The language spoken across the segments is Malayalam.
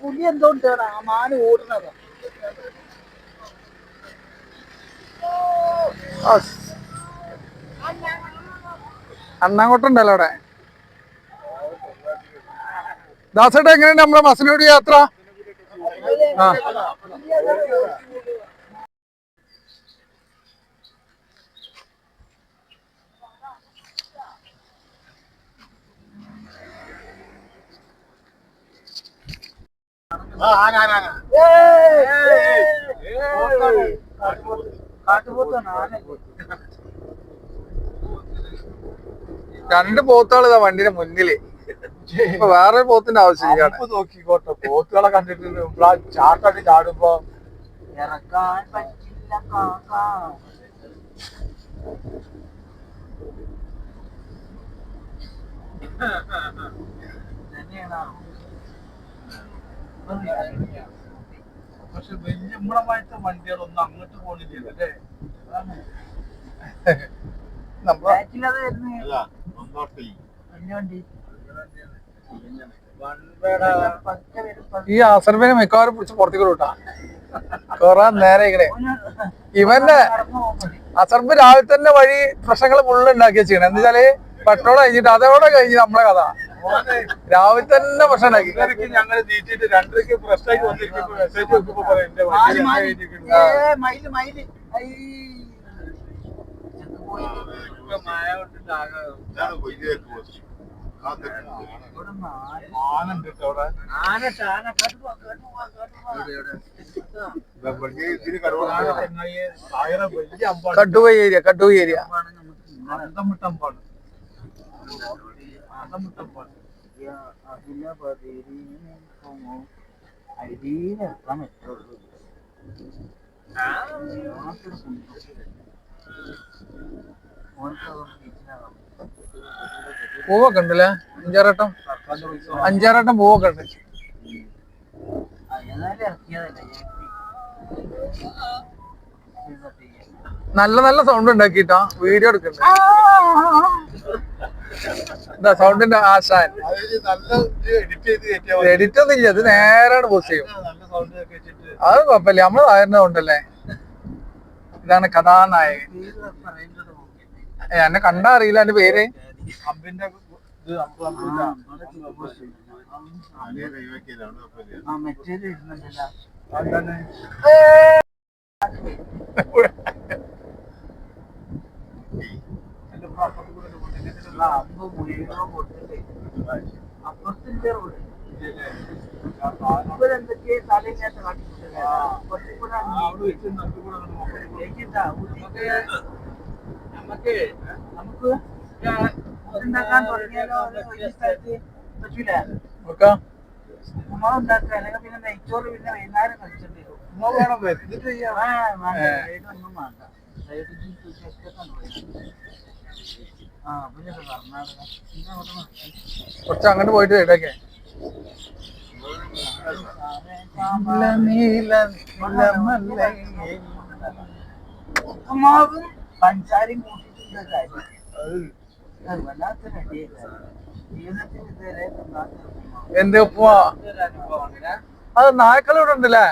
പുലി എന്തുകൊണ്ടാണ് ആ മാന് ഓടുന്നത് അണ്ണാങ്കോട്ടുണ്ടല്ലോ അവിടെ. ദാസേട്ടാ എങ്ങനെയുണ്ട് നമ്മുടെ മസനോടി യാത്ര? ആ. രണ്ട് പോത്തുകൾ വണ്ടിന്റെ വണ്ടിയുടെ മുന്നിൽ. ഇപ്പൊ വേറെ പോത്തിന്റെ ആവശ്യം നോക്കിക്കോട്ടെ പോത്തുകളെ കണ്ടിട്ട് ചാട്ടടി ചാടുമ്പോ ഇറക്കാൻ പറ്റില്ല നമ്മളമായിട്ട് വണ്ടികളൊന്നും അങ്ങോട്ട് പോണില്ല അല്ലേ? നമ്മളെ ബാക്കിലത് വരുന്ന. വലിയ വണ്ടി പതുക്കെ വരും, പതുക്കെ. ഈ അസർബിനെ മിക്കവാറും പിടിച്ച് പുറത്തേക്ക് വിട്ടാ കൊറേ നേരെ ഇങ്ങനെ. ഇവന്റെ അസർബ് രാവിലെ തന്നെ വഴി പ്രശ്നങ്ങൾ ഫുള്ള് ഉണ്ടാക്കി വെച്ചാണ് എന്താ വെച്ചാൽ പെട്രോൾ കഴിഞ്ഞിട്ട് അതോടെ കഴിഞ്ഞ് നമ്മളെ കഥ. രാവിലെ തന്നെ ഭക്ഷണമാക്കി ഞങ്ങൾ രണ്ടരക്ക് വന്നിരിക്കുമ്പോ മെസ്സേജ് അമ്പാണ്. കട്ടുപോയി ഏരിയ കട്ടുപോയി ഏരിയ. ഓണത്തിന് കുഞ്ഞു. ഓണത്തിന് അതുകൊണ്ട് ബീച്ചിലാകാം. പൂവൊക്കെ ഉണ്ടല്ലേ അഞ്ചാറട്ടം അഞ്ചാറട്ടം പൂവൊക്കെ ഉണ്ട് ഇറക്കിയതല്ലേ. നല്ല നല്ല സൗണ്ട് ഉണ്ടാക്കിട്ടാ. വീഡിയോ എടുക്കണ്ട? ഇതാ സൗണ്ടിന്റെ ആശാൻ. നല്ല എഡിറ്റ്. ഒന്നും ഇല്ല അത് നേരാണ് പോസ്റ്റ് ചെയ്യും. നല്ല സൗണ്ട് ഒക്കെ വെച്ചിട്ട്. അത് കുഴപ്പമില്ല നമ്മൾ താഴ്ന്ന ഉണ്ടല്ലേ ഇതാണ് കഥാനായകൻ. എന്നെ കണ്ടാ അറിയില്ല എന്റെ പേര്. അമ്പിന്റെ ഇത് അമ്പ് ആ, അമ്പില്ല ഇവിടെ ചോദിച്ചു. ആ മറ്റേത് ഇരുന്നുണ്ടല്ലോ അതാണ് എന്റെ അപ്പുറത്ത് കൂടെ ഒരു കുട്ടി അമ്പ് മുഴുവൻ കൊടുത്തിട്ട് അപ്പുറത്തിന്റെ റോഡ് ഇവരെന്തൊക്കെ അവിടെ വെച്ച് നമുക്ക് നമുക്ക് ഉണ്ടാക്കാൻ തുടങ്ങിയാലോ ഈ സ്ഥലത്ത് പറ്റൂല? നോക്കാം. നമ്മളുണ്ടാക്കുക അല്ലെങ്കിൽ പിന്നെ നെയ്ച്ചോറ് പിന്നെ വൈകുന്നേരം കഴിച്ചിട്ട് വേണം വേണ്ട. സൈഡ് കുറച്ച് അങ്ങോട്ട് പോയിട്ട് ഇടയ്ക്ക് ഉപ്പുമാവും പഞ്ചാരയും കൂട്ടിയിട്ടുള്ള കാര്യം അത് വല്ലാത്തൊരു അടിയായി ജീവിതത്തിൽ ഇതുവരെ തിന്നാത്ത ഉപ്പുമാവ്. എന്ത് ഉപ്പുമാ. അത് നായക്കളോട് ഉണ്ടല്ലേ.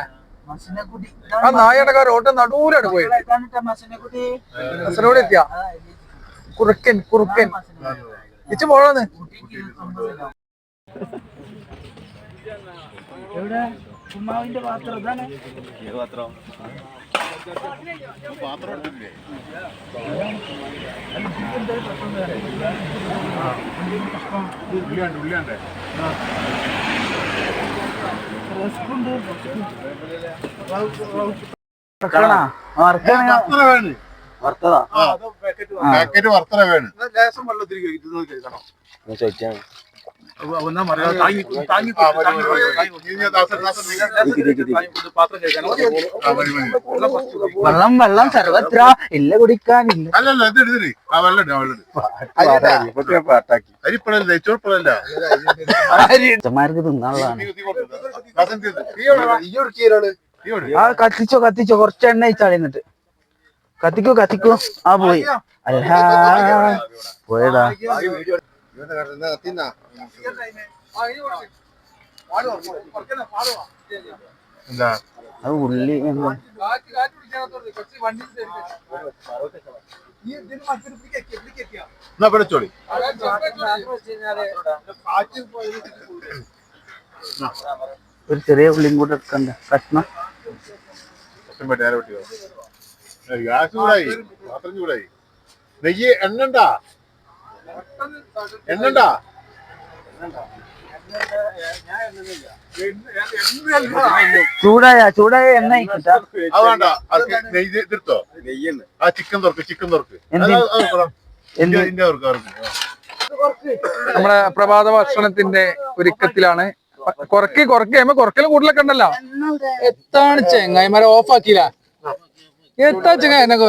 ആ നായയുടെ റോട്ട് നടൂരാണ് പോയി മസിനക്കുടി. എത്തിയ. കുറുക്കൻ കുറുക്കൻ. ഇച്ച് കിലോ. എവിടെ? ഉമ്മാവിന്റെ പാത്രം ഇതാണ്. വറുത്തതാ? പാക്കറ്റ് വർത്തന വേണം. ലേശം വെള്ളത്തിൽ കഴിക്കണം. വെള്ളം വെള്ളം സർവത്ര ഇല്ല കുടിക്കാനില്ല. അല്ലല്ല ഇത് എടുത്തിട്ട് ആ വെള്ളം ഇട്, വെള്ളം. പാട്ടാക്കി. അരിപ്പഴല്ല നെച്ചോർപ്പഴല്ല അച്ഛന്മാർക്ക് കത്തിച്ചോ കത്തിച്ചോ. കുറച്ച് എണ്ണ വെച്ചാൽ എന്നിട്ട്. കത്തിക്കോ കത്തിക്കോ. ആ പോയി. അല്ലാ പോയടാ എന്താ അത് ഉള്ളി എന്നാ പിടിച്ചോളി. ഒരു ചെറിയ ഉള്ളിയും കൂടെ എടുക്കണ്ട. കഷ്ണം. ഗ്യാസ് ചൂടായി. പാത്രം ചൂടായി. നെയ്യ് എണ്ണണ്ടാ? എണ്ണണ്ടാ? ചൂടായ ചൂടായ എണ്ണ തീർത്തോ ആ ചിക്കൻ തുറക്ക് ചിക്കൻ തുറക്ക്. നമ്മുടെ പ്രഭാത ഭക്ഷണത്തിന്റെ ഒരുക്കത്തിലാണ്. കൊറക്കി കൊറക്കി. കഴിയുമ്പോ കൊറക്കലും കൂടുതലൊക്കെ ഉണ്ടല്ലോ. എത്താണ് ചെങ്ങായിമാരെ ഓഫ് ആക്കിയില്ല. എത്താ ചങ്ങ എന്നൊക്കെ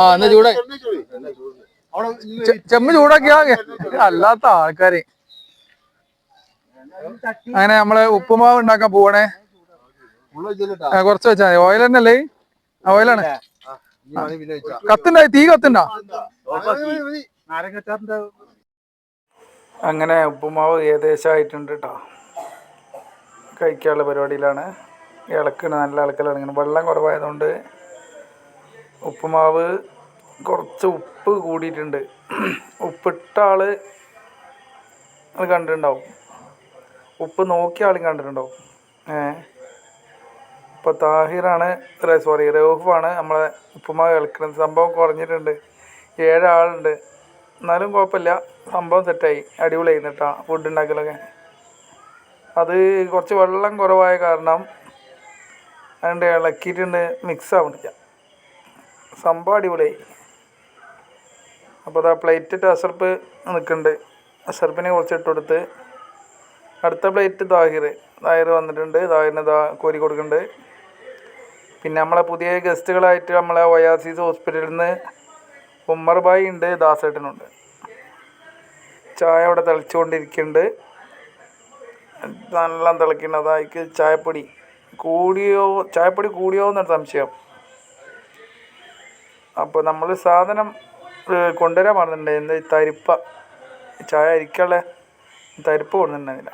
ആ എന്നാ ചൂടായി ചെമ്മ ചൂടാക്കിയാ അല്ലാത്ത ആൾക്കാര്. അങ്ങനെ നമ്മൾ ഉപ്പുമാവ് ഉണ്ടാക്കാൻ പോവണേ. കുറച്ച് വെച്ചാ മതി. ഓയിൽ തന്നെ അല്ലേ? ഓയിലാണ് കത്തുണ്ടായി? തീ കത്തുണ്ടാ? അങ്ങനെ ഉപ്പുമാവ് ഏകദേശം ആയിട്ടുണ്ട് കേട്ടോ കഴിക്കാനുള്ള പരിപാടിയിലാണ്. ഇളക്കണ് നല്ല ഇളക്കലാണ്. ഇങ്ങനെ വെള്ളം കുറവായതുകൊണ്ട് ഉപ്പുമാവ് കുറച്ച് ഉപ്പ് കൂടിയിട്ടുണ്ട്. ഉപ്പിട്ട ആൾ അത് കണ്ടിട്ടുണ്ടാവും. ഉപ്പ് നോക്കിയ ആളും കണ്ടിട്ടുണ്ടാവും. ഏ? ഇപ്പോൾ താഹിറാണ് സോറി റൗഫാണ് നമ്മളെ ഉപ്പുമാവ് ഇളക്കുന്നത്. സംഭവം കുറഞ്ഞിട്ടുണ്ട്. ഏഴാളുണ്ട്. എന്നാലും കുഴപ്പമില്ല. സംഭവം സെറ്റായി. അടിപൊളിയായി. കേട്ടോ ഫുഡ് ഉണ്ടാക്കലൊക്കെ. അത് കുറച്ച് വെള്ളം കുറവായ കാരണം അതുകൊണ്ട് ഇളക്കിയിട്ടുണ്ട് മിക്സ് ആവണില്ല. സംഭവം അടിപൊളിയായി. അപ്പോൾ അതാ പ്ലേറ്റ് അസർപ്പ് നിൽക്കുന്നുണ്ട്. അസർപ്പിനെ കുറച്ച് ഇട്ട് കൊടുത്ത് അടുത്ത പ്ലേറ്റ് ദാഹിർ ദാഹിർ വന്നിട്ടുണ്ട്. ദാഹിറിന് ദാ കോരി കൊടുക്കുന്നുണ്ട്. പിന്നെ നമ്മളെ പുതിയ ഗസ്റ്റുകളായിട്ട് നമ്മളെ ഒയാസീസ് ഹോസ്പിറ്റലിൽ നിന്ന് ഉമ്മർ ബായി ഉണ്ട് ദാസേട്ടനുണ്ട്. ചായ അവിടെ തിളച്ചുകൊണ്ടിരിക്കുന്നുണ്ട്. നല്ല തിളക്കുന്നുണ്ട് അതായിക്ക് ചായപ്പൊടി. കൂടിയോ ചായപ്പൊടി കൂടിയോ എന്നൊരു സംശയം. അപ്പോൾ നമ്മൾ സാധനം കൊണ്ടുവരാൻ പറഞ്ഞിട്ടുണ്ടായി എന്താ തരിപ്പ ചായ അരിക്കുള്ള തരിപ്പ് കൊണ്ടുവന്നിട്ടുണ്ടായിരുന്നില്ല.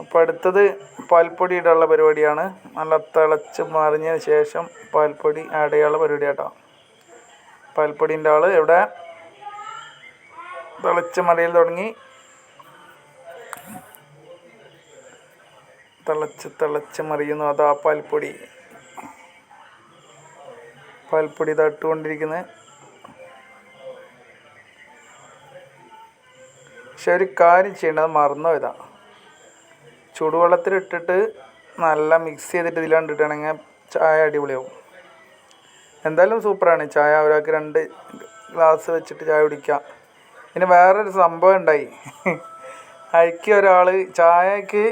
അപ്പോൾ അടുത്തത് പാൽപ്പൊടി ഇടാനുള്ള പരിപാടിയാണ്. നല്ല തിളച്ച് മറിഞ്ഞതിന് ശേഷം പാൽപ്പൊടി ആഡ് ചെയ്യാനുള്ള പരിപാടി കേട്ടോ പാൽപ്പൊടിന്റെ ആൾ ഇവിടെ തിളച്ച് മറിയൽ തുടങ്ങി. തിളച്ച് തിളച്ച് മറിയുന്നു. അതാ പാൽപ്പൊടി. പാൽപ്പൊടി തട്ടുകൊണ്ടിരിക്കുന്നത് പക്ഷെ ഒരു കാര്യം ചെയ്യേണ്ടത് മറന്നു പോയതാ. ചൂടുവെള്ളത്തിലിട്ടിട്ട് നല്ല മിക്സ് ചെയ്തിട്ട് ഇതിലാണ്ട് ഇട്ടുകയാണെങ്കിൽ ചായ അടിപൊളിയാവും. എന്തായാലും സൂപ്പറാണ്. ചായ ഒരാൾക്ക് രണ്ട് ഗ്ലാസ് വെച്ചിട്ട് ചായ കുടിക്കാം. പിന്നെ വേറൊരു സംഭവം ഉണ്ടായി. അയക്ക് ഒരാൾ ചായക്ക്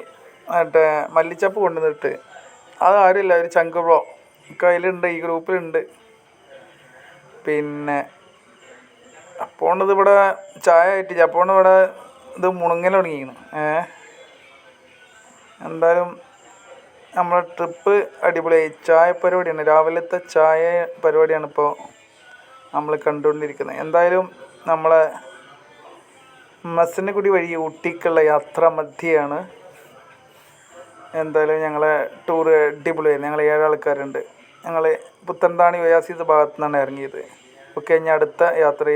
മറ്റേ മല്ലിച്ചപ്പ് കൊണ്ടുവന്നിട്ട്. അത് ആരുമില്ല ഒരു ചങ്ക് ബ്രോ. കയ്യിലുണ്ട് ഈ ഗ്രൂപ്പിലുണ്ട്. പിന്നെ അപ്പോണ്ടത് ഇവിടെ ചായ ആയിട്ട് അപ്പോണ്ട് ഇവിടെ ഇത് മുണങ്ങൽ തുടങ്ങിയിരുന്നു ഏ? എന്തായാലും നമ്മളെ ട്രിപ്പ് അടിപൊളിയായി ചായ പരിപാടിയാണ്. രാവിലത്തെ ചായ പരിപാടിയാണ് ഇപ്പോൾ നമ്മൾ കണ്ടുകൊണ്ടിരിക്കുന്നത്. എന്തായാലും നമ്മളെ മസനഗുഡി വഴി ഊട്ടിക്കുള്ള യാത്ര മധ്യയാണ് എന്തായാലും ഞങ്ങളെ ടൂർ അടിപൊളിയായിരുന്നു ഞങ്ങൾ ഏഴാൾക്കാരുണ്ട് ഞങ്ങൾ പുത്തൻതാണി ഒയാസിസ് ഭാഗത്തു നിന്നാണ് ഇറങ്ങിയത്. ഓക്കെ ഇനി അടുത്ത യാത്രയിൽ